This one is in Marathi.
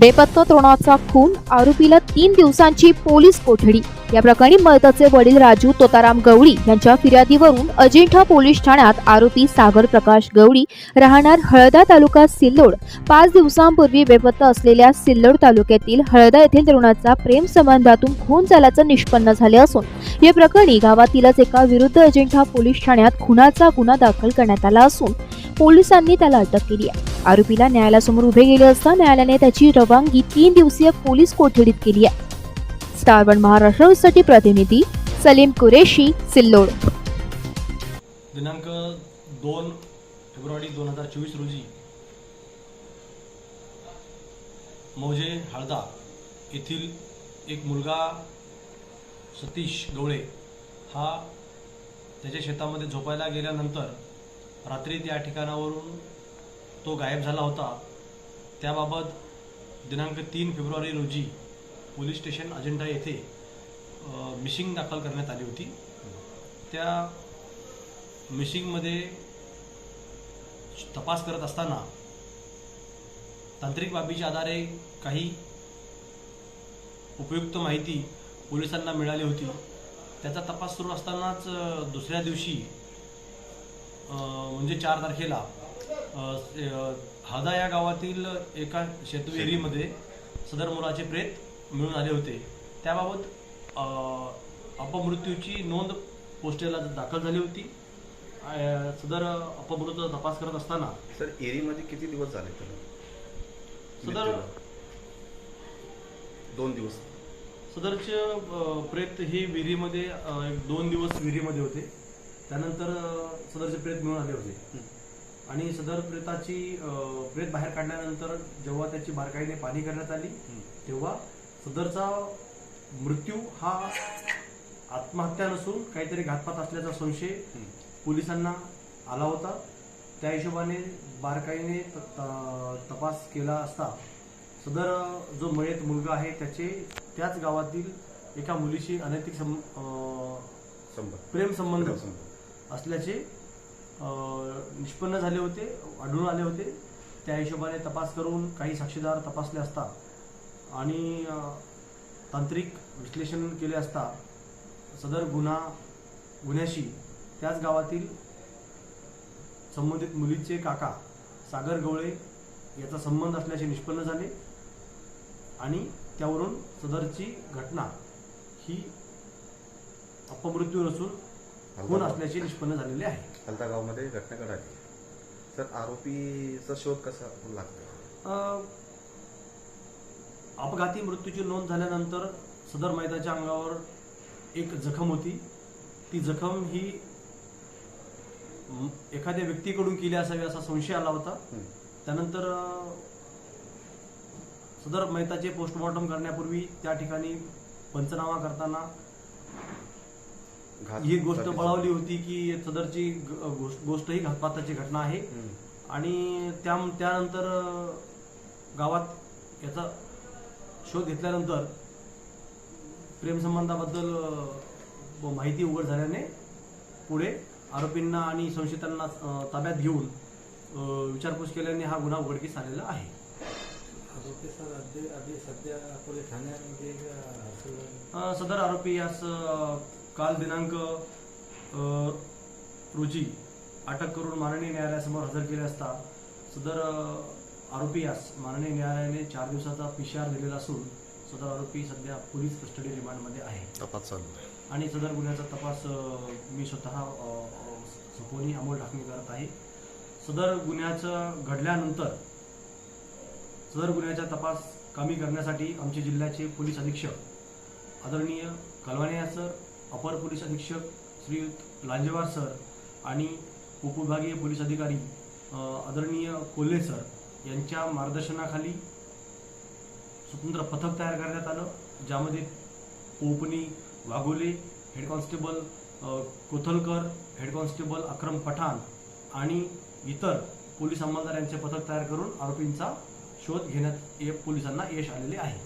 बेपत्ता तरुणाचा खून आरोपीला तीन दिवसांची पोलीस कोठडी. या प्रकरणी मयताचे वडील राजू तोताराम गवळी यांच्या फिर्यादीवरून अजिंठा पोलीस ठाण्यात आरोपी सागर प्रकाश गवळी राहणार हळदा तालुका सिल्लोड. पाच दिवसांपूर्वी बेपत्ता असलेल्या सिल्लोड तालुक्यातील हळदा येथील तरुणाचा प्रेम संबंधातून खून झाल्याचं निष्पन्न झाले असून या प्रकरणी गावातीलच एका विरुद्ध अजिंठा पोलीस ठाण्यात खुनाचा गुन्हा दाखल करण्यात आला असून पोलिसांनी त्याला अटक केली आहे. आरोपीला न्यायालयासमोर उभे गेले असता न्यायालयाने त्याची रवानगी तीन दिवसीय पोलीस कोठडीत केली आहे. स्टार वन महाराष्ट्रासाठी प्रतिनिधी सलीम कुरेशी सिल्लोड. दिनांक दोन फेब्रुवारी दोन हजार चोवीस रोजी मौजे हळदा येथील एक मुलगा सतीश गवळे हा त्याच्या शेतामध्ये झोपायला गेल्यानंतर रात्री त्या ठिकाणावरून तो गायब झाला होता. त्याबाबत दिनांक तीन फेब्रुवारी रोजी पोलीस स्टेशन अजिंठा येथे मिशिंग दाखल करण्यात आली होती. त्या मिशिंगमध्ये तपास करत असताना तांत्रिक बाबीच्या आधारे काही उपयुक्त माहिती पोलिसांना मिळाली होती. त्याचा तपास सुरू असतानाच दुसऱ्या दिवशी म्हणजे चार तारखेला हादा या गावातील एका शेतविहिरीमध्ये सदर मुलाचे प्रेत मिळून आले होते. त्याबाबत अपमृत्यूची नोंद पोस्टेला दाखल झाली होती. सदर अपमृत्यूचा तपास करत असताना सर एरीमध्ये किती दिवस झाले सदर? दोन दिवस. सदरचे प्रेत हे विहिरीमध्ये दोन दिवस विहिरीमध्ये होते. त्यानंतर सदरचे प्रेत मिळून आले होते. आणि सदर प्रेताची प्रेत बाहेर काढल्यानंतर जेव्हा त्याची बारकाईने पाणी करण्यात आली तेव्हा सदरचा मृत्यू हा आत्महत्या नसून काहीतरी घातपात असल्याचा संशय पोलिसांना आला होता. त्या हिशोबाने बारकाईने तपास केला असता सदर जो मयत मुलगा आहे त्याचे त्याच गावातील एका मुलीशी अनैतिक सं प्रेमसंबंध. असल्याचे निष्पन्न झाले होते आढळून आले होते. त्या हिशोबाने तपास करून काही साक्षीदार तपासले असता आणि तांत्रिक विश्लेषण केले असता सदर गुन्हा गुन्ह्याशी त्याच गावातील संबंधित मुलीचे काका सागर गवळे याचा संबंध असल्याचे निष्पन्न झाले आणि त्यावरून सदरची घटना ही अपमृत्यू नसून खून असल्याचे निष्पन्न झालेले आहे. हलता गावमध्ये घटना घडाली. सर आरोपीचा शोध कसा लागतो अ, अपघाती मृत्यूची नोंद झाल्यानंतर सदर मैदाच्या अंगावर एक जखम होती. ती जखम ही म, एखाद्या व्यक्तीकडून केली असावी असा संशय आला होता. हं. त्यानंतर अ, सदर मैताचे पोस्टमॉर्टम करण्यापूर्वी त्या ठिकाणी पंचनामा करताना ही गोष्ट. बळावली होती की सदरची गोष्ट गोष्ट ही घातपाताची घटना आहे हं. आणि त्या त्यानंतर गावात याचा शोध घेतल्यानंतर प्रेमसंबंधाबद्दल माहिती उघड झाल्याने पुढे आरोपींना आणि संशयितांना ताब्यात घेऊन विचारपूस केल्याने हा गुन्हा उघडकीस आलेला आहे सदर आरोपी यास काल दिनांक रोजी अटक करून माननीय न्यायालयासमोर हजर केले असता सदर आरोपी यास माननीय न्यायालयाने चार दिवसाचा पीसीआर दिलेला असून सदर आरोपी सध्या पोलीस कस्टडी रिमांडमध्ये आहे तपास चालू. आणि सदर गुन्ह्याचा तपास मी स्वतः सपोनी अमोल ढाकणे करत आहे सदर गुन्ह्याचं घडल्यानंतर सदर गुन्ह्याचा तपास कमी करण्यासाठी आमचे जिल्ह्याचे पोलीस अधीक्षक आदरणीय कलवाने सर अपर पोलीस अधीक्षक श्रीयुत लांजेवार सर आणि उपविभागीय पोलीस अधिकारी आदरणीय कोल्हे सर यांच्या मार्गदर्शनाखाली स्वतंत्र पथक तयार करण्यात आलं ज्यामध्ये पोपनी Waghole head constable Kothalkar head constable Akram Pathan आणि इतर पोलीस अंमलदार यांचे पथक तयार करून आरोपींचा शोध घेण्यात ये- पोलिसांना यश आलेले आहे.